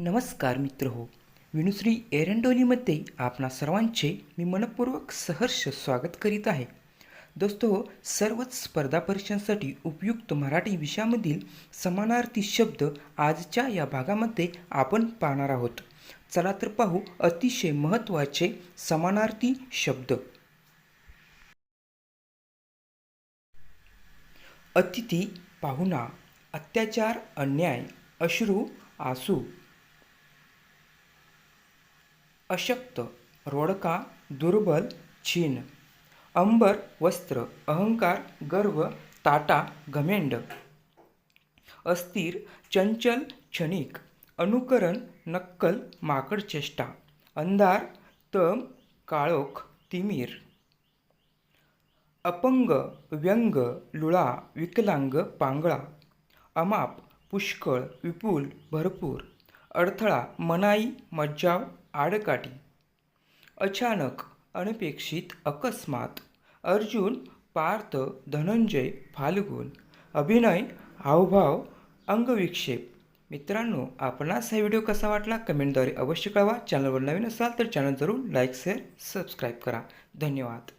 नमस्कार मित्र हो. विनुश्री एरंडोलीमध्ये आपणा सर्वांचे मी मनपूर्वक सहर्ष स्वागत करीत आहे. दोस्तो हो सर्वच स्पर्धा परीक्षांसाठी उपयुक्त मराठी विषयामधील समानार्थी शब्द आजच्या या भागामध्ये आपण पाहणार आहोत. चला तर पाहू अतिशय महत्त्वाचे समानार्थी शब्द. अतिथी पाहुणा अत्याचार अन्याय अश्रू आसू अशक्त रोडका दुर्बल छीन. अंबर वस्त्र अहंकार गर्व ताटा घमेंड. अस्थिर चंचल क्षणिक. अनुकरण नक्कल माकड चेष्टा. अंधार तम काळोख तिमीर. अपंग व्यंग लुळा विकलांग पांगळा. अमाप पुष्कळ विपुल भरपूर. अडथळा मनाई मज्जाव आडकाठी. अचानक अनपेक्षित अकस्मात. अर्जुन पार्थ धनंजय फाल्गुन. अभिनय हावभाव अंगविक्षेप. मित्रांनो आपणास हा व्हिडिओ कसा वाटला? कमेंटद्वारे अवश्य कळवा. चॅनलवर नवीन असाल तर चॅनल जरूर लाईक शेअर सबस्क्राईब करा. धन्यवाद.